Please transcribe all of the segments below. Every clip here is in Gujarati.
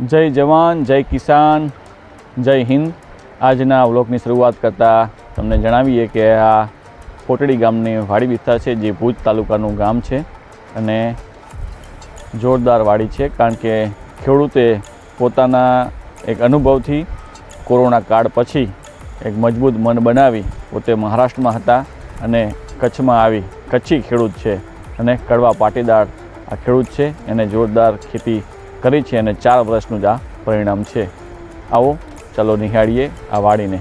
જય જવાન, જય કિસાન, જય હિન્દ. આજના વ્લોગની શરૂઆત કરતાં તમને જણાવીએ કે આ કોટડી ગામની વાડી વિસ્તાર છે, જે ભુજ તાલુકાનું ગામ છે અને જોરદાર વાડી છે, કારણ કે ખેડૂતે પોતાના એક અનુભવથી કોરોના કાળ પછી એક મજબૂત મન બનાવી પોતે મહારાષ્ટ્રમાં હતા અને કચ્છમાં આવી કચ્છી ખેડૂત છે અને કડવા પાટીદાર આ ખેડૂત છે. એને જોરદાર ખેતી કરી છે અને ચાર વર્ષનું જ આ પરિણામ છે. આવો ચાલો નિહાળીએ આ વાડીને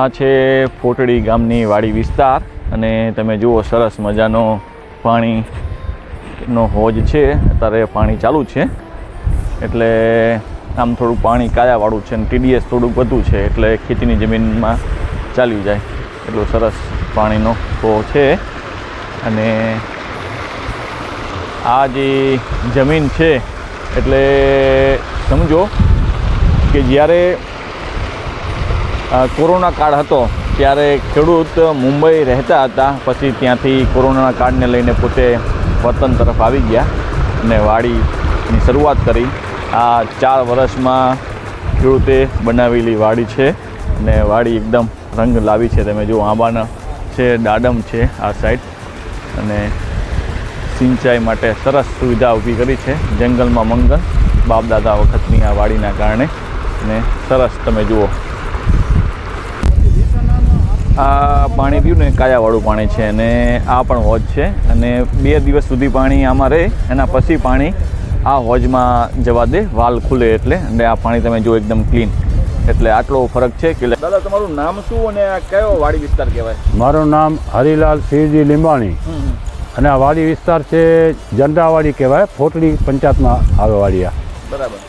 આ છે ફોટડી ગામની વાડી વિસ્તાર અને તમે જુઓ, સરસ મજાનો પાણીનો હોજ છે. અત્યારે પાણી ચાલુ છે. એટલે આમ થોડું પાણી કાયાવાળું છે અને ટીડીએસ થોડુંક વધુ છે. એટલે ખેતીની જમીનમાં ચાલ્યું જાય. એટલું સરસ પાણીનો ફ્લો છે. અને આ જે જમીન છે, એટલે સમજો કે જ્યારે કોરોના કાળ હતો ત્યારે ખેડૂત મુંબઈ રહેતા હતા. પછી ત્યાંથી કોરોનાના કાળને લઈને પોતે વતન તરફ આવી ગયા અને વાડીની શરૂઆત કરી. આ ચાર વર્ષમાં ખેડૂતે બનાવેલી વાડી છે અને વાડી એકદમ રંગ લાવી છે. તમે જુઓ, આંબાના છે, દાડમ છે આ સાઈડ અને સિંચાઈ માટે સરસ સુવિધા ઊભી કરી છે. જંગલમાં મંગલ બાપ દાદા વખતની આ વાડીના કારણે. અને સરસ તમે જુઓ આ પાણી પીવું ને કાયાવાળું પાણી છે અને આ પણ હોજ છે અને બે દિવસ સુધી પાણી આમાં રહે એના પછી પાણી આ હોજમાં જવા દે વાલ ખુલે એટલે અને આ પાણી તમે જો એકદમ ક્લીન એટલે આટલો ફરક છે કે દાદા તમારું નામ શું અને આ કયો વાડી વિસ્તાર કહેવાય? મારું નામ હરિલાલ સિંહજી લીંબાણી. અને આ વાડી વિસ્તાર છે જંડાવાડી કહેવાય ફોટડી પંચાયતમાં આવે વાડી આ. બરાબર.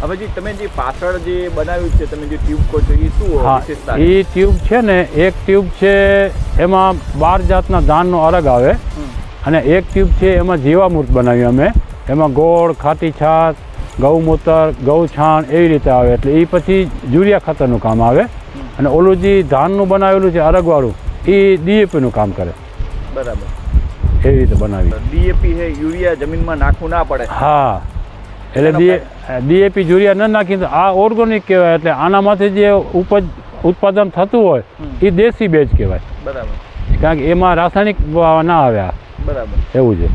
હવે જે તમે જે પાછળ જે બનાવ્યું છે તમે જે ટ્યુબ કહો છો એ શું વિશેષતા એ ટ્યુબ છે ને એક ટ્યુબ છે એમાં બાર જાતના ધાનનો અલગ આવે. અને એક ટ્યુબ છે એમાં જીવામૃત બનાવ્યું અમે. એમાં ગોળ ખાટી છાશ ગૌમૂત્ર ગૌછાણ એવી રીતે આવે. એટલે એ પછી યુરિયા ખાતરનું કામ આવે. અને ઓલું જે ધાનનું બનાવેલું છે અરગવાળું એ ડીએપીનું કામ કરે. બરાબર. એવી રીતે બનાવી. ડીએપી હે યુરિયા જમીનમાં નાખવું ના પડે. હા. એટલે ડીએપી યુરિયા ન નાખી આ ઓર્ગોનિક કહેવાય એટલે આનામાંથી જે ઉપજ ઉત્પાદન થતું હોય એ દેશી બેજ કહેવાય. બરાબર. કારણ કે એમાં રાસાયણિક ના આવ્યા. બરાબર. એવું છે.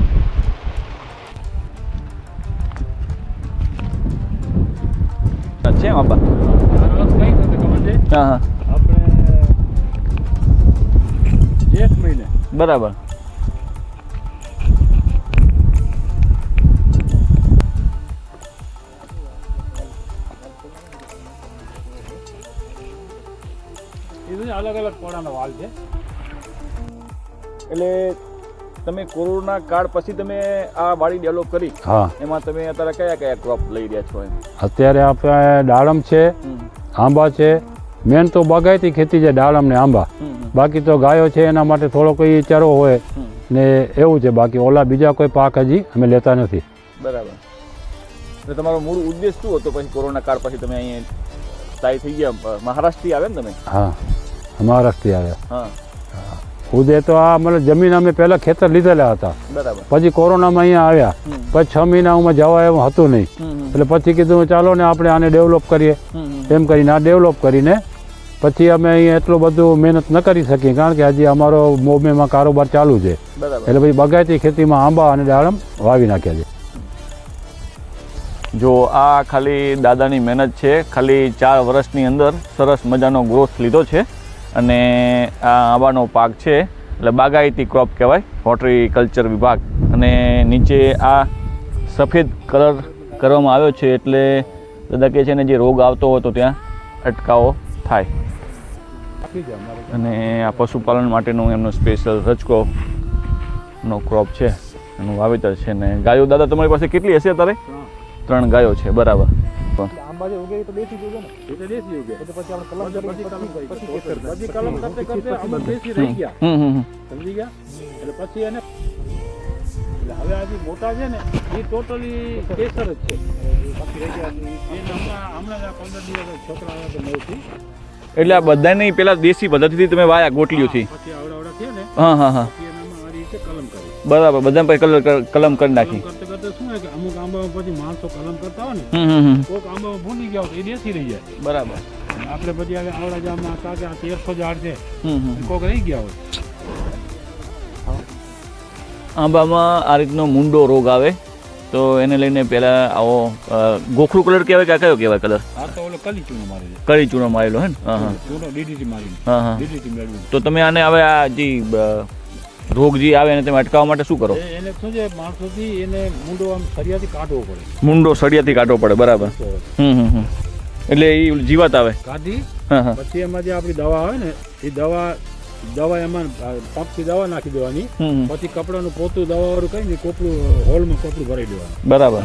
છે બાપા હા હા. આપણે જેઠ મહિને. બરાબર. એ અલગ અલગ પોળાનો વાલ છે. એટલે તમે કોરોના કાળ પછી તમે આ વાડી ડેવલપ કરી. હા. એમાં તમે અત્યારે કયા કયા ક્રોપ લઈ રહ્યા છો એમ? અત્યારે આપણે દાડમ છે આંબા છે. મેન તો બાગાયતી ખેતી છે દાડમ ને આંબા. બાકી તો ગાયો છે એના માટે થોડો કોઈ ચારો હોય ને એવું છે. બાકી ઓલા બીજા કોઈ પાક હજી અમે લેતા નથી. બરાબર. એટલે તમારો મૂળ ઉદ્દેશ શું હતો પછી કોરોના કાળ પછી તમે અહીંયા સ્થાયી થઈ ગયા? મહારાષ્ટ્રથી આવે ને તમે? હા. મહારાષ્ટ્રથી આવ્યા. હા. તો આ મતલબ જમીન અમે પહેલા ખેતર લીધેલા હતા. પછી કોરોનામાં અહીંયા આવ્યા. પછી છ મહિના હું જવા એવું હતું નહીં. એટલે પછી કીધું ચાલો ને આપણે આને ડેવલપ કરીએ. એમ કરીને આ ડેવલપ કરીને પછી અમે અહીંયા એટલું બધું મહેનત ન કરી શકીએ કારણ કે હજી અમારો મોબેમાં કારોબાર ચાલુ છે. એટલે પછી બગાયતી ખેતીમાં આંબા અને દાડમ વાવી નાખ્યા છે. જો આ ખાલી દાદાની મહેનત છે ખાલી ચાર વર્ષની અંદર સરસ મજાનો ગ્રોથ લીધો છે. અને આ આંબાનો પાક છે, એટલે બાગાયતી ક્રોપ કહેવાય, હોર્ટિકલ્ચર વિભાગ. અને નીચે આ સફેદ કલર કરવામાં આવ્યો છે, એટલે દાદા કહે છે ને, જે રોગ આવતો હોય તો ત્યાં અટકાવો થાય. અને આ પશુપાલન માટેનું એમનું સ્પેશિયલ રચકો નો ક્રોપ છે, એનું વાવેતર છે ને, ગાયો. દાદા, તમારી પાસે કેટલી હશે અત્યારે? ત્રણ ગાયો છે, બરાબર. આંબા જે ઉગે તો દેશી ઉગે ને. એ તો દેશી ઉગે એટલે પછી આપણે કલમ પછી પછી કલમ કરતે કરતે અમે દેશી રહી ગયા. હમ હમ હમ. સમજી ગયા? એટલે પછી એને એટલે હવે આજે મોટા છે ને એ ટોટલી કેસર જ છે. બાકી રહી ગયા એને હમણાં હમણાં પંદર દિવસ છોકરા આવ્યા તો નવથી. એટલે આ બધાની પેલા દેશી પદ્ધતિથી તમે વાયા ગોટલીઓથી પછી આવડા આવડા થયા ને હા હા હા. બરાબર બધા પછી કલર કલમ કરી નાખી. કરતે કરતે શું હોય કે અમુક આંબામાં પછી માણસો કલમ કરતા હોય ને. કોઈક આંબામાં ભૂલી ગયા હોય એ દેશી રહી જાય. બરાબર. આપણે પછી હવે આવડા જામમાં હતા કે આ તેરસો ઝાડ છે. કોઈક રહી ગયા હોય. આંબામાં આ રીતનો મુંડો રોગ આવે તો એને લઈને પહેલાં આવો ગોખરું કલર કહેવાય કે કયો કહેવાય કલર? આ તો ઓલો કલી ચૂનો મારેલો કલી ચૂનો મારેલો હે ને? હા હા. ચૂનો ડીડીટી મારી હા હા. ડીડીટી મેળવ્યું તો તમે આને હવે આ જે રોગ જે આવે એને તમે અટકાવવા માટે શું કરો? એને શું છે માણસોથી એને મુંડો આમ સરિયાથી કાઢવો પડે. મુંડો સળિયાથી કાઢવો પડે બરાબર. હમ હમ હમ. એટલે એ જીવાત આવે. કાઢી પછી એમાં જે આપણી દવા આવે ને એ દવા દવા એમાં પંપથી દવા નાખી દેવાની. પછી કપડાનું પોતું દવાવાળું કઈ ને કોપડું હોલમાં કોપડું ભરાઈ દેવાનું. બરાબર.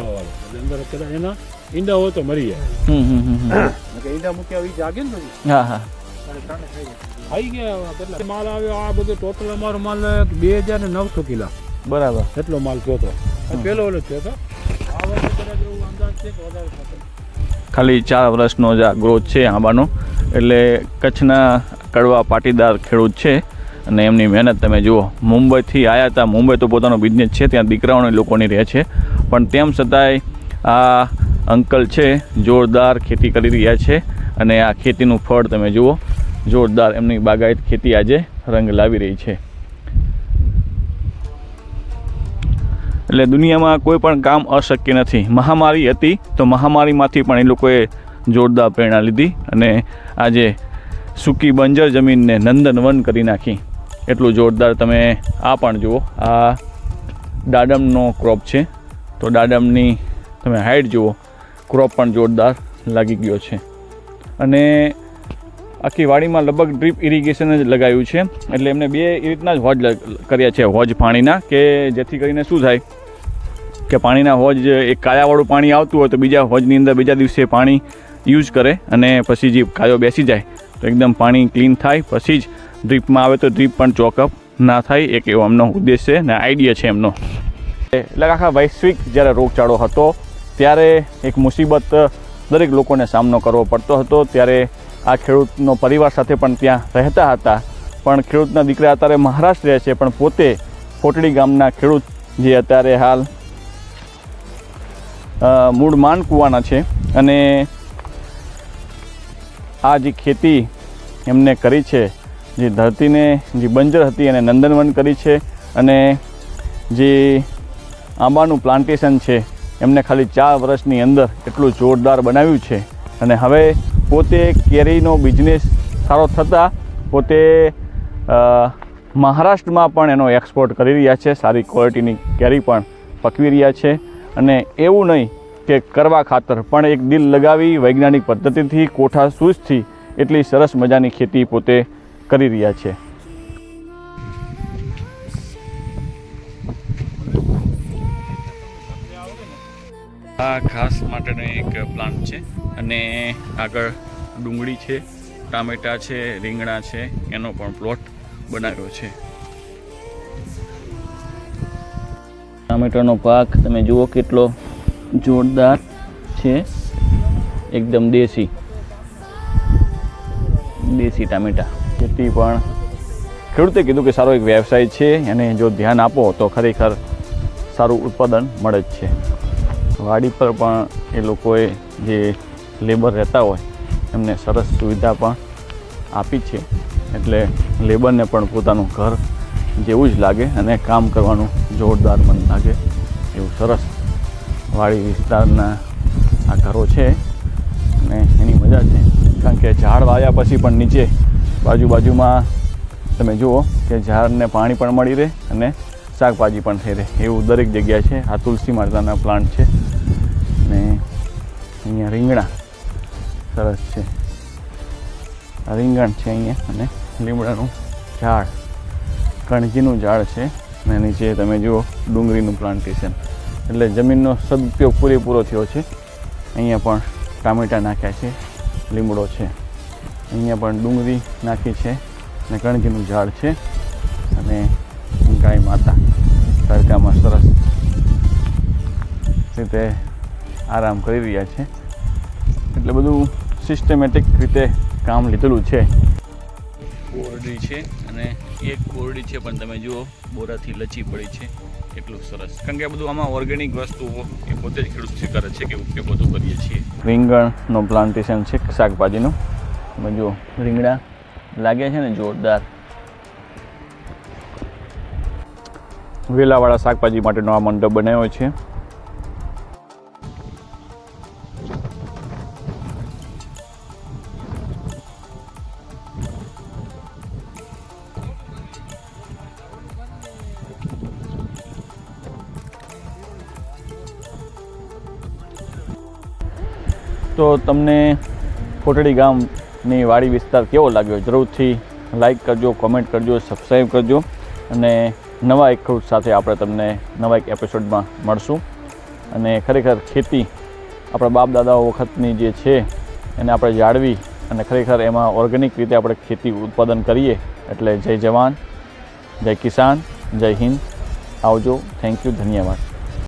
અંદર કદાચ એના ઈંડા હોય તો મરી જાય. હમ હમ હમ. ઈંડા મૂક્યા જાગે ને પછી. હા હા. ખાઈ ગયા કેટલા? માલ આવ્યો આ બધું ટોટલ અમારો માલ બે હજાર ને નવસો કિલા. બરાબર. એટલો માલ થયો હતો પેલો ઓલો થયો હતો આ વર્ષે કદાચ એવું અંદાજ છે કે વધારે થશે. ખાલી ચાર વર્ષનો જ આ ગ્રોથ છે આંબાનો. એટલે કચ્છના કડવા પાટીદાર ખેડૂત છે અને એમની મહેનત તમે જુઓ. મુંબઈથી આવ્યા હતા. મુંબઈ તો પોતાનો બિઝનેસ છે ત્યાં દીકરાઓને લોકોની રહે છે. પણ તેમ છતાંય આ અંકલ છે જોરદાર ખેતી કરી રહ્યા છે અને આ ખેતીનું ફળ તમે જુઓ. જોરદાર એમની બાગાયત ખેતી આજે રંગ લાવી રહી છે. એટલે દુનિયામાં કોઈ પણ કામ અશક્ય નથી. મહામારી હતી તો મહામારીમાંથી પણ એ લોકોએ જોરદાર પ્રેરણા લીધી અને આજે સૂકી બંજર જમીનને નંદનવન કરી નાખી. એટલું જોરદાર તમે આ પણ જુઓ. આ દાડમનો ક્રોપ છે. તો દાડમની તમે હાઈટ જુઓ. ક્રોપ પણ જોરદાર લાગી ગયો છે. અને આખી વાડીમાં લગભગ ડ્રીપ ઇરિગેશન જ લગાવ્યું છે. એટલે એમને બે એ રીતના જ હોજ કર્યા છે હોજ પાણીના કે જેથી કરીને શું થાય કે પાણીના હોજ એક કાયાવાળું પાણી આવતું હોય તો બીજા હોજની અંદર બીજા દિવસે પાણી યુઝ કરે અને પછી જે કાયો બેસી જાય તો એકદમ પાણી ક્લીન થાય. પછી જ ડ્રીપમાં આવે તો ડ્રીપ પણ ચોકઅપ ના થાય. એક એવો એમનો ઉદ્દેશ છે ને આઈડિયા છે એમનો. એટલે આખા વૈશ્વિક જ્યારે રોગચાળો હતો, ત્યારે એક મુસીબત દરેક લોકોને સામનો કરવો પડતો હતો. ત્યારે આ ખેડૂતનો પરિવાર સાથે પણ ત્યાં રહેતા હતા. પણ ખેડૂતના દીકરા અત્યારે મહારાષ્ટ્ર રહે છે, પણ પોતે ફોટડી ગામના ખેડૂત જે અત્યારે હાલ મૂળ માનકુવાના છે અને આ જે ખેતી એમને કરી છે, જે ધરતીને, જે બંજર હતી એને નંદનવન કરી છે અને જે આંબાનું પ્લાન્ટેશન છે, એમને ખાલી ચાર વર્ષની અંદર એટલું જોરદાર બનાવ્યું છે. અને હવે પોતે કેરીનો બિઝનેસ સારો થતાં પોતે મહારાષ્ટ્રમાં પણ એનો એક્સપોર્ટ કરી રહ્યા છે. સારી ક્વોલિટીની કેરી પણ પકવી રહ્યા છે. અને એવું નહીં કે કરવા ખાતર પણ એક દિલ લગાવી વૈજ્ઞાનિક પદ્ધતિથી કોઠા સૂઝથી એટલી સરસ મજાની ખેતી પોતે કરી રહ્યા છે. આ ઘાસ માટેનો એક પ્લાન્ટ છે અને આગળ ડુંગળી છે, ટામેટા છે, રીંગણા છે, એનો પણ પ્લોટ બનાવ્યો છે. ટામેટાનો પાક તમે જુઓ કેટલો જોરદાર છે. એકદમ દેશી. દેશી ટામેટા. ખેતી પણ ખેડૂતે કીધું કે સારો એક વ્યવસાય છે અને જો ધ્યાન આપો તો ખરેખર સારું ઉત્પાદન મળે જ છે. વાડી પર પણ એ લોકોએ જે લેબર રહેતા હોય, એમને સરસ સુવિધા પણ આપી છે. એટલે લેબરને પણ પોતાનું ઘર જેવું જ લાગે અને કામ કરવાનું જોરદાર મન લાગે એવું સરસ વાડી વિસ્તારના આ ઘરો છે. અને એની મજા છે. કારણ કે ઝાડ વાયા પછી પણ નીચે બાજુ બાજુમાં તમે જુઓ કે ઝાડને પાણી પણ મળી રહે અને શાકભાજી પણ થઈ રહે એવું દરેક જગ્યાએ છે. આ તુલસી માતાના પ્લાન્ટ છે. ને અહીંયા રીંગણા. સરસ છે. રીંગણ છે અહીંયા અને લીમડાનું ઝાડ. કણજીનું ઝાડ છે. અને નીચે તમે જુઓ, ડુંગળીનું પ્લાન્ટેશન. એટલે જમીનનો સદુપયોગ પૂરેપૂરો થયો છે. અહીંયા પણ ટામેટાં નાખ્યા છે. લીમડો છે. અહીંયા પણ ડુંગળી નાખી છે. અને કણજીનું ઝાડ છે. અને ગાય માતા. તડકામાં સરસ રીતે આરામ કરી રહ્યા છે. એટલે બધું સિસ્ટમેટિક રીતે કામ લીધેલું છે. કોરડી છે અને એક કોરડી છે પણ તમે જુઓ બોરાથી લચી પડી છે. એટલું સરસ. કારણ કે આ બધું આમાં ઓર્ગેનિક વસ્તુઓ એ પોતે જ ખેડૂત સ્વીકારે છે કે ઉપયોગ બધું કરીએ છીએ. રીંગણનો પ્લાન્ટેશન છે શાકભાજીનું. તમે જુઓ રીંગણા લાગે છે ને જોરદાર. વેલાવાળા શાકભાજી માટેનો આ મંડપ બનાવ્યો છે. તો તમને કોટડી ગામની વાડી વિસ્તાર કેવો લાગ્યો? જરૂરથી લાઈક કરજો કોમેન્ટ કરજો સબસ્ક્રાઈબ કરજો અને નવા એક ખેડૂત સાથે આપણે તમને નવા એક એપિસોડમાં મળશું. અને ખરેખર ખેતી આપણા બાપ દાદાઓ વખતની જે છે, એને આપણે જાળવી અને ખરેખર એમાં ઓર્ગેનિક રીતે આપણે ખેતી ઉત્પાદન કરીએ એટલે જય જવાન, જય કિસાન, જય હિન્દ. આવજો. થેન્ક યુ ધન્યવાદ.